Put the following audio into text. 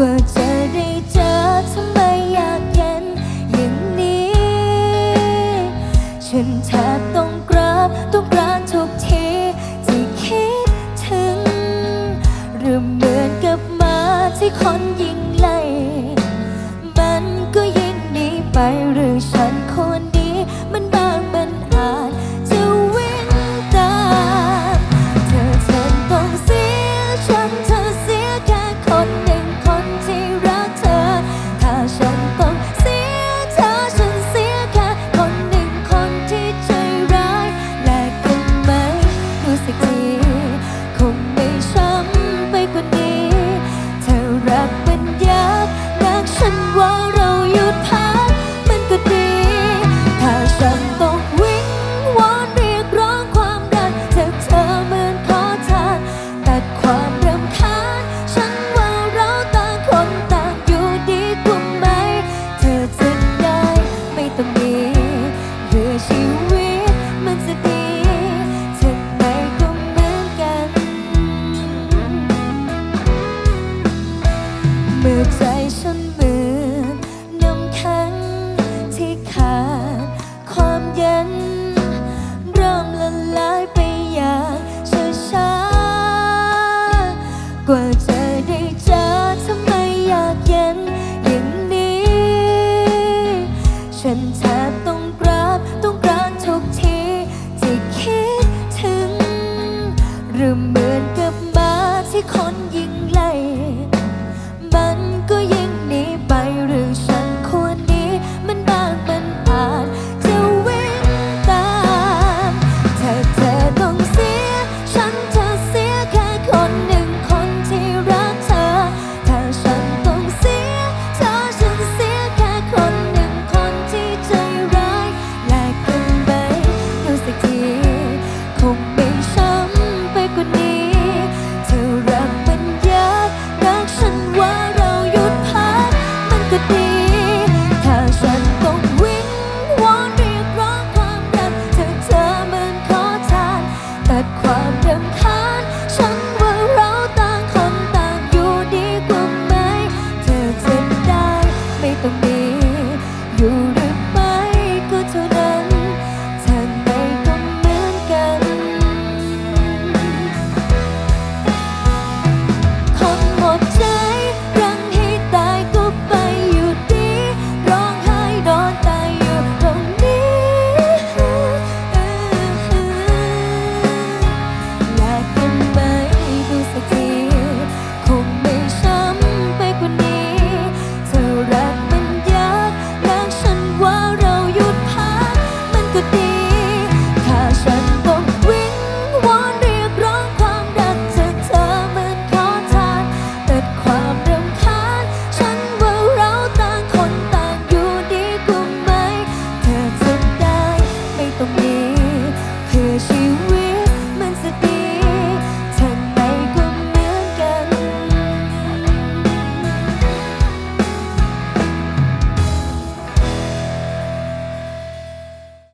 ว่าจะได้เจอทำไมอยากเห็นอย่างนี้ ฉันแทบต้องกราบต้องกรานทุกทีที่คิดถึงหรือเหมือนกับมาที่คนยิงไล่มันก็ยิ่งหนีไป ชีวิตมันจะดีทำไมก็เหมือนกัน เมื่อ remember